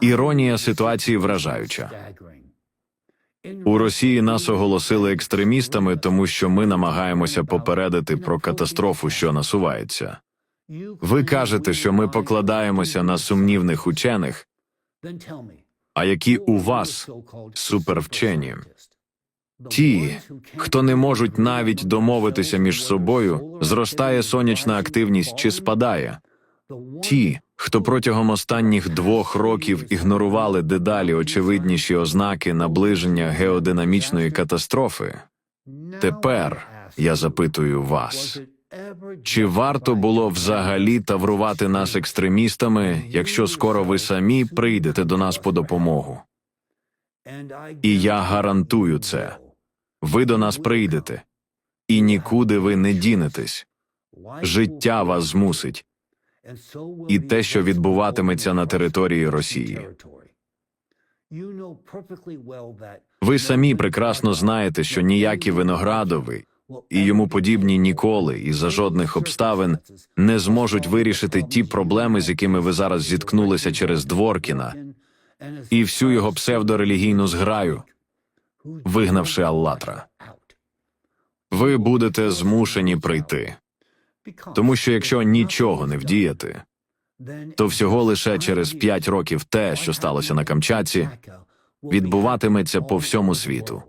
Іронія ситуації вражаюча. У Росії нас оголосили екстремістами, тому що ми намагаємося попередити про катастрофу, що насувається. Ви кажете, що ми покладаємося на сумнівних учених, а які у вас супервчені. Ті, хто не можуть навіть домовитися між собою, зростає сонячна активність чи спадає. Ті, хто протягом останніх двох років ігнорували дедалі очевидніші ознаки наближення геодинамічної катастрофи, тепер я запитую вас. Чи варто було взагалі таврувати нас екстремістами, якщо скоро ви самі прийдете до нас по допомогу? І я гарантую це. Ви до нас прийдете, і нікуди ви не дінетесь. Життя вас змусить, і те, що відбуватиметься на території Росії. Ви самі прекрасно знаєте, що ніякі виноградові і йому подібні ніколи і за жодних обставин не зможуть вирішити ті проблеми, з якими ви зараз зіткнулися через Дворкіна і всю його псевдорелігійну зграю, вигнавши Аллатра. Ви будете змушені прийти, тому що якщо нічого не вдіяти, то всього лише через п'ять років те, що сталося на Камчатці, відбуватиметься по всьому світу,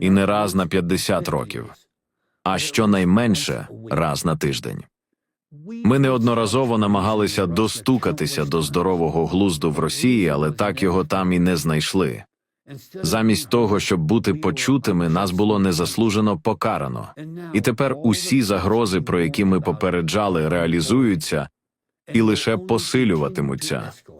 і не раз на 50 років, а щонайменше раз на тиждень. Ми неодноразово намагалися достукатися до здорового глузду в Росії, але так його там і не знайшли. Замість того, щоб бути почутими, нас було незаслужено покарано. І тепер усі загрози, про які ми попереджали, реалізуються і лише посилюватимуться.